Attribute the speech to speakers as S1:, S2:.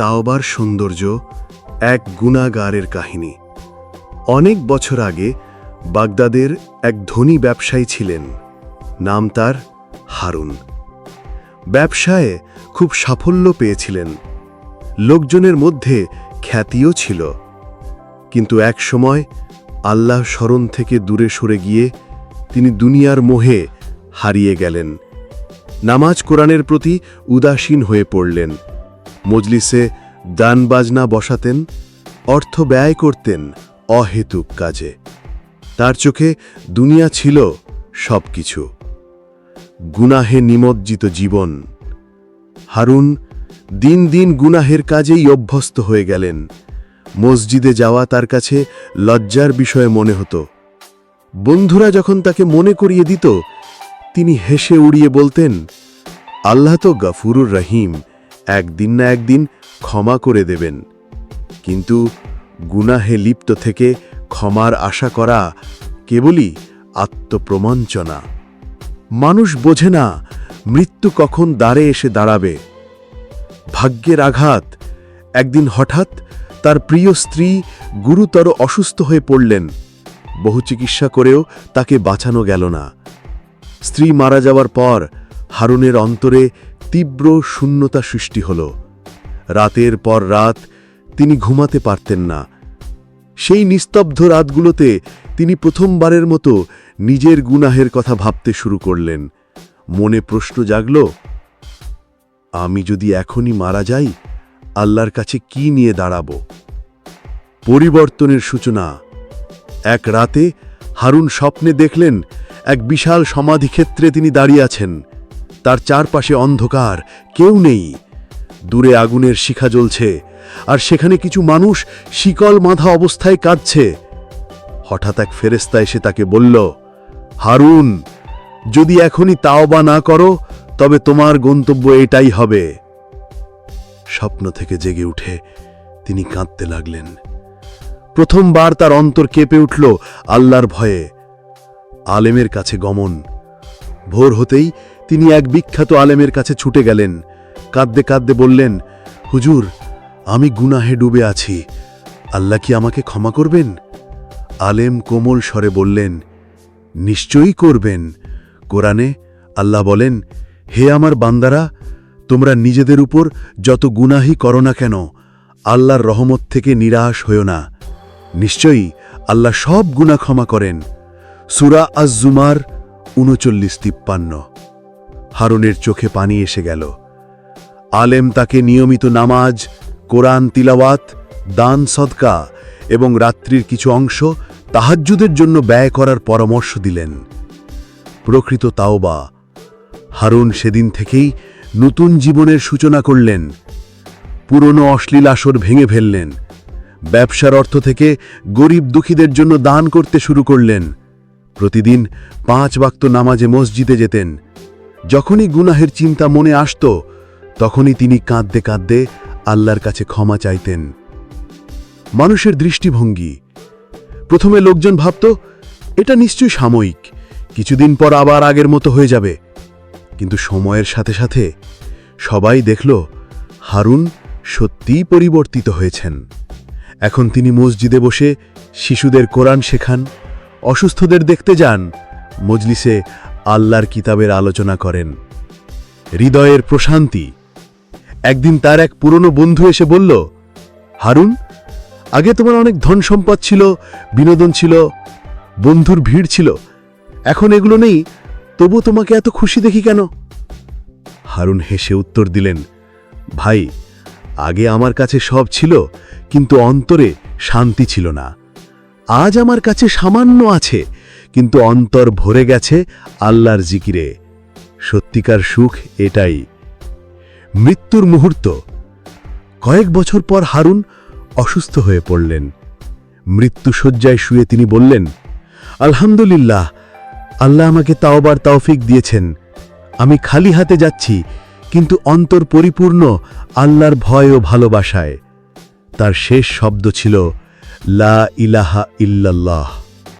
S1: তাওবার সৌন্দর্য, এক গুণাগারের কাহিনী। অনেক বছর আগে বাগদাদের এক ধনী ব্যবসায়ী ছিলেন, নাম তার হারুন। ব্যবসায়ে খুব সাফল্য পেয়েছিলেন। লোকজনের মধ্যে খ্যাতিও ছিল। কিন্তু এক সময় আল্লাহ স্মরণ থেকে দূরে সরে গিয়ে তিনি দুনিয়ার মোহে হারিয়ে গেলেন। নামাজ কোরআনের প্রতি উদাসীন হয়ে পড়লেন। মজলিসে দান বাজনা বসাতেন, অর্থ ব্যয় করতেন অহেতুক কাজে। তার চোখে দুনিয়া ছিল সব কিছু গুনাহে নিমজ্জিত জীবন। হারুন দিন দিন গুনাহের কাজেই অভ্যস্ত হয়ে গেলেন। মসজিদে যাওয়া তার কাছে লজ্জার বিষয়ে মনে হতো। বন্ধুরা যখন তাকে মনে করিয়ে দিত, তিনি হেসে উড়িয়ে বলতেন, আল্লাহ তো গফুরুর রহিম একদিন না একদিন ক্ষমা করে দেবেন। কিন্তু গুনাহে লিপ্ত থেকে ক্ষমার আশা করা কেবলই আত্মপ্রমঞ্চনা। মানুষ বোঝে না মৃত্যু কখন দ্বারে এসে দাঁড়াবে। ভাগ্যের আঘাত একদিন হঠাৎ তার প্রিয় স্ত্রী গুরুতর অসুস্থ হয়ে পড়লেন। বহু চিকিৎসা করেও তাকে বাঁচানো গেল না। স্ত্রী মারা যাওয়ার পর হারুনের অন্তরে তীব্র শূন্যতা সৃষ্টি হল। রাতের পর রাত তিনি ঘুমাতে পারতেন না। সেই নিস্তব্ধ রাতগুলোতে তিনি প্রথমবারের মতো নিজের গুনাহের কথা ভাবতে শুরু করলেন। মনে প্রশ্ন জাগল, আমি যদি এখনই মারা যাই, আল্লাহর কাছে কি নিয়ে দাঁড়াব? পরিবর্তনের সূচনা। এক রাতে হারুন স্বপ্নে দেখলেন এক বিশাল সমাধিক্ষেত্রে তিনি দাঁড়িয়ে আছেন। তার চারপাশে অন্ধকার, কেউ নেই। দূরে আগুনের শিখা জ্বলছে, আর সেখানে কিছু মানুষ শিকল বাঁধা অবস্থায় কাঁদছে। হঠাৎ এক ফেরেস্তা এসে তাকে বলল, হারুন, যদি এখনই তাওবা না করো, তবে তোমার গন্তব্য এটাই হবে। স্বপ্ন থেকে জেগে উঠে তিনি কাঁদতে লাগলেন। প্রথমবার তার অন্তর কেঁপে উঠল আল্লাহর ভয়ে। আলেমের কাছে গমন। ভোর হতেই তিনি এক বিখ্যাত আলেমের কাছে ছুটে গেলেন। কাঁদতে কাঁদতে বললেন, হুজুর, আমি গুনাহে ডুবে আছি। আল্লাহ কি আমাকে ক্ষমা করবেন? আলেম কোমল স্বরে বললেন, নিশ্চয়ই করবেন। কোরআনে আল্লাহ বলেন, হে আমার বান্দারা, তোমরা নিজেদের উপর যত গুনাহি করো না কেন, আল্লাহর রহমত থেকে নিরাশ হও না। নিশ্চয়ই আল্লাহ সব গুণা ক্ষমা করেন। সুরা আজ জুমার উনচল্লিশ তিপ্পান্ন। হারুনের চোখে পানি এসে গেল। আলেম তাকে নিয়মিত নামাজ, কোরআন তিলাওয়াত, দান সদকা এবং রাত্রির কিছু অংশ তাহাজ্জুদের জন্য ব্যয় করার পরামর্শ দিলেন। প্রকৃত তাওবা। হারুন সেদিন থেকেই নতুন জীবনের সূচনা করলেন। পুরনো অশ্লীল আসর ভেঙে ফেললেন। ব্যবসার অর্থ থেকে গরিব দুঃখীদের জন্য দান করতে শুরু করলেন। প্রতিদিন পাঁচ বাক্ত নামাজে মসজিদে যেতেন। যখনই গুনাহের চিন্তা মনে আসত, তখনই তিনি কাঁদতে কাঁদতে আল্লাহর কাছে ক্ষমা চাইতেন। মানুষের দৃষ্টিভঙ্গি। প্রথমে লোকজন ভাবত, এটা নিশ্চয়ই সাময়িক, কিছুদিন পর আবার আগের মতো হয়ে যাবে। কিন্তু সময়ের সাথে সাথে সবাই দেখল, হারুন সত্যিই পরিবর্তিত হয়েছেন। এখন তিনি মসজিদে বসে শিশুদের কোরআন শেখান, অসুস্থদের দেখতে যান, মজলিসে আল্লাহর কিতাবের আলোচনা করেন। হৃদয়ের প্রশান্তি। একদিন তার এক পুরনো বন্ধু এসে বলল, হারুন, আগে তোমার অনেক ধন সম্পদ ছিল, বিনোদন ছিল, বন্ধুর ভিড় ছিল। এখন এগুলো নেই, তবু তোমাকে এত খুশি দেখি কেন? হারুন হেসে উত্তর দিলেন, ভাই, আগে আমার কাছে সব ছিল, কিন্তু অন্তরে শান্তি ছিল না। আজ আমার কাছে সামান্য আছে কিন্তু অন্তর ভরে গেছে আল্লাহর জিকিরে। সত্যিকার সুখ এটাই। মৃত্যুর মুহূর্ত। কয়েক বছর পর হারুন অসুস্থ হয়ে পড়লেন। মৃত্যুসজ্জায় শুয়ে তিনি বললেন, আলহামদুলিল্লাহ, আল্লাহ আমাকে তাওবার তাওফিক দিয়েছেন। আমি খালি হাতে যাচ্ছি, কিন্তু অন্তর পরিপূর্ণ আল্লাহর ভয় ও ভালোবাসায়। তার শেষ শব্দ ছিল, লা ইলাহা ইল্লাল্লাহ।